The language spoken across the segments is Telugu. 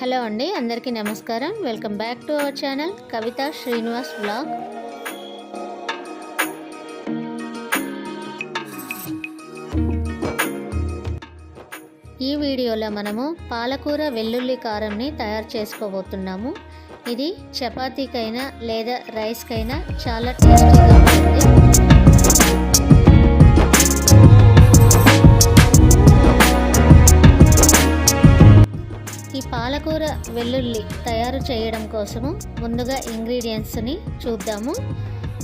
హలో అండి అందరికీ నమస్కారం. Welcome back to our channel Kavitha Srinivas blog ఈ వీడియోలో మనము పాలకూర వెల్లుల్లి కారంని తయారు చేసుకోబోతున్నాము. ఇది చపాతీకైనా లేదా రైస్కైనా చాలా టేస్టీగా ఉంటుంది. ఈ వెల్లుల్లి తయారు చేయడం కోసము ముందుగా ఇంగ్రీడియంట్స్ని చూద్దాము.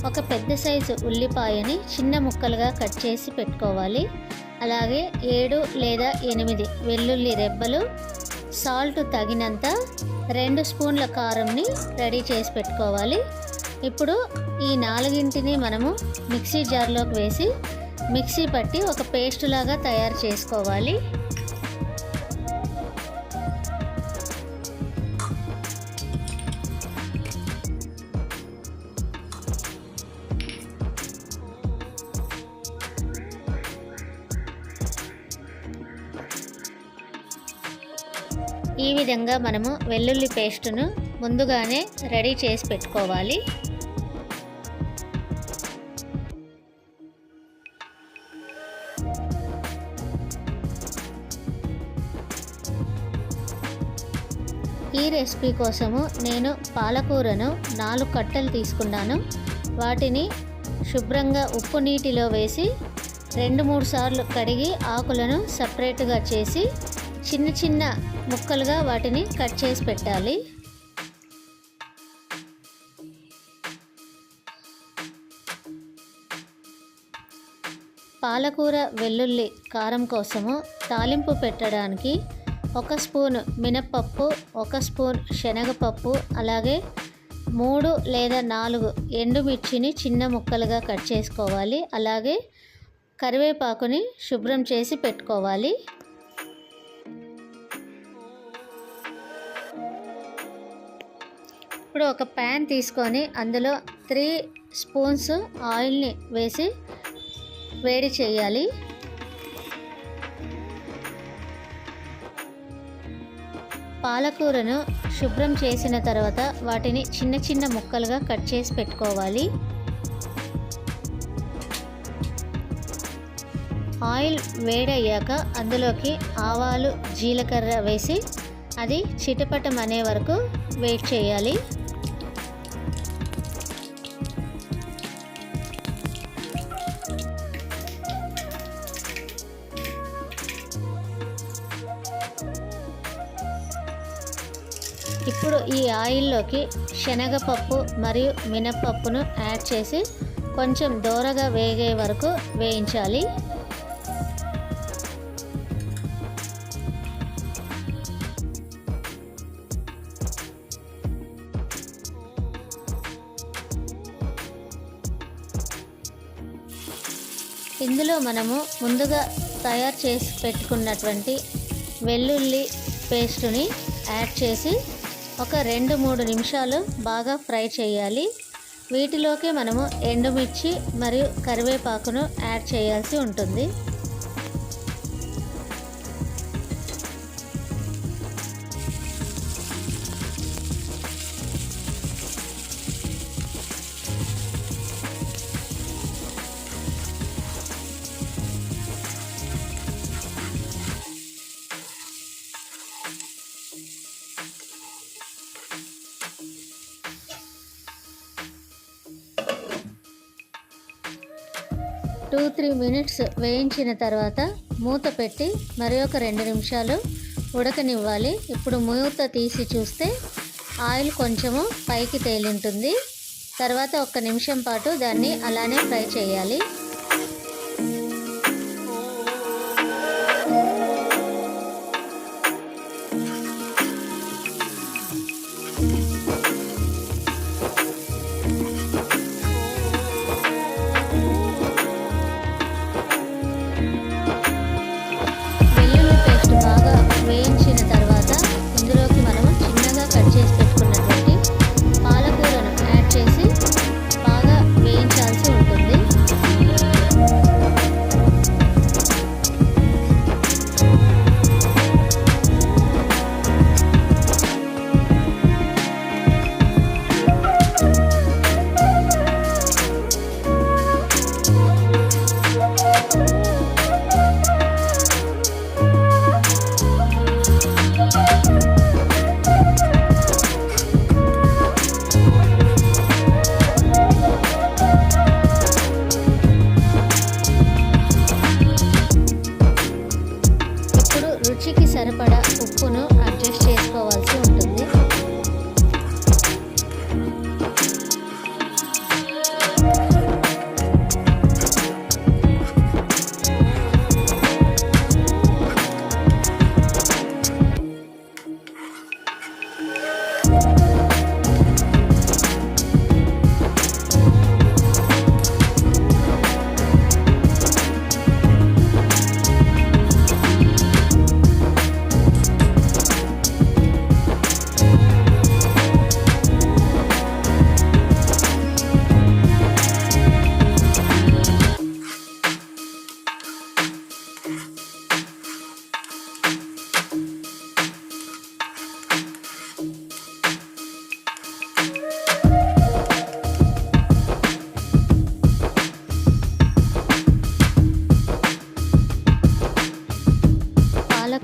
ఒక పెద్ద సైజు ఉల్లిపాయని చిన్న ముక్కలుగా కట్ చేసి పెట్టుకోవాలి. అలాగే ఏడు లేదా ఎనిమిది వెల్లుల్లి రెబ్బలు సాల్ట్ తగినంత రెండు స్పూన్ల కారంని రెడీ చేసి పెట్టుకోవాలి. ఇప్పుడు ఈ నాలుగింటిని మనము మిక్సీ జార్లోకి వేసి మిక్సీ పట్టి ఒక పేస్ట్ లాగా తయారు చేసుకోవాలి. ఈ విధంగా మనము వెల్లుల్లి పేస్టును ముందుగానే రెడీ చేసి పెట్టుకోవాలి. ఈ రెసిపీ కోసము నేను పాలకూరను నాలుగు కట్టలు తీసుకున్నాను. వాటిని శుభ్రంగా ఉప్పు నీటిలో వేసి రెండు మూడు సార్లు కడిగి ఆకులను సపరేట్గా చేసి చిన్న చిన్న ముక్కలుగా వాటిని కట్ చేసి పెట్టాలి. పాలకూర వెల్లుల్లి కారం కోసము తాలింపు పెట్టడానికి ఒక స్పూన్ మినప్పప్పు ఒక స్పూన్ శనగపప్పు అలాగే మూడు లేదా నాలుగు ఎండుమిర్చిని చిన్న ముక్కలుగా కట్ చేసుకోవాలి. అలాగే కరివేపాకుని శుభ్రం చేసి పెట్టుకోవాలి. ఇప్పుడు ఒక ప్యాన్ తీసుకొని అందులో త్రీ స్పూన్స్ ఆయిల్ని వేసి వేడి చేయాలి. పాలకూరను శుభ్రం చేసిన తర్వాత వాటిని చిన్న చిన్న ముక్కలుగా కట్ చేసి పెట్టుకోవాలి. ఆయిల్ వేడయ్యాక అందులోకి ఆవాలు జీలకర్ర వేసి అది చిటపటం అనే వరకు వెయిట్ చేయాలి. ఇప్పుడు ఈ ఆయిల్లోకి శనగపప్పు మరియు మినపప్పును యాడ్ చేసి కొంచెం దోరగా వేగే వరకు వేయించాలి. ఇందులో మనము ముందుగా తయారు చేసి పెట్టుకున్నటువంటి వెల్లుల్లి పేస్టుని యాడ్ చేసి ఒక రెండు మూడు నిమిషాలు బాగా ఫ్రై చేయాలి. వీటిలోకి మనము ఎండుమిర్చి మరియు కరివేపాకును యాడ్ చేయాల్సి ఉంటుంది. టూ త్రీ మినిట్స్ వేయించిన తర్వాత మూత పెట్టి మరి ఒక రెండు నిమిషాలు ఉడకనివ్వాలి. ఇప్పుడు మూత తీసి చూస్తే ఆయిల్ కొంచెము పైకి తేలింటుంది. తర్వాత ఒక్క నిమిషం పాటు దాన్ని అలానే ఫ్రై చేయాలి.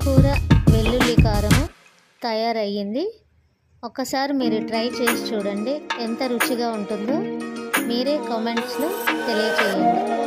కూర వెల్లుల్లి కారము తయారయ్యింది. ఒక్కసారి మీరు ట్రై చేసి చూడండి ఎంత రుచిగా ఉంటుందో. మీరే కామెంట్స్లో తెలియచేయండి.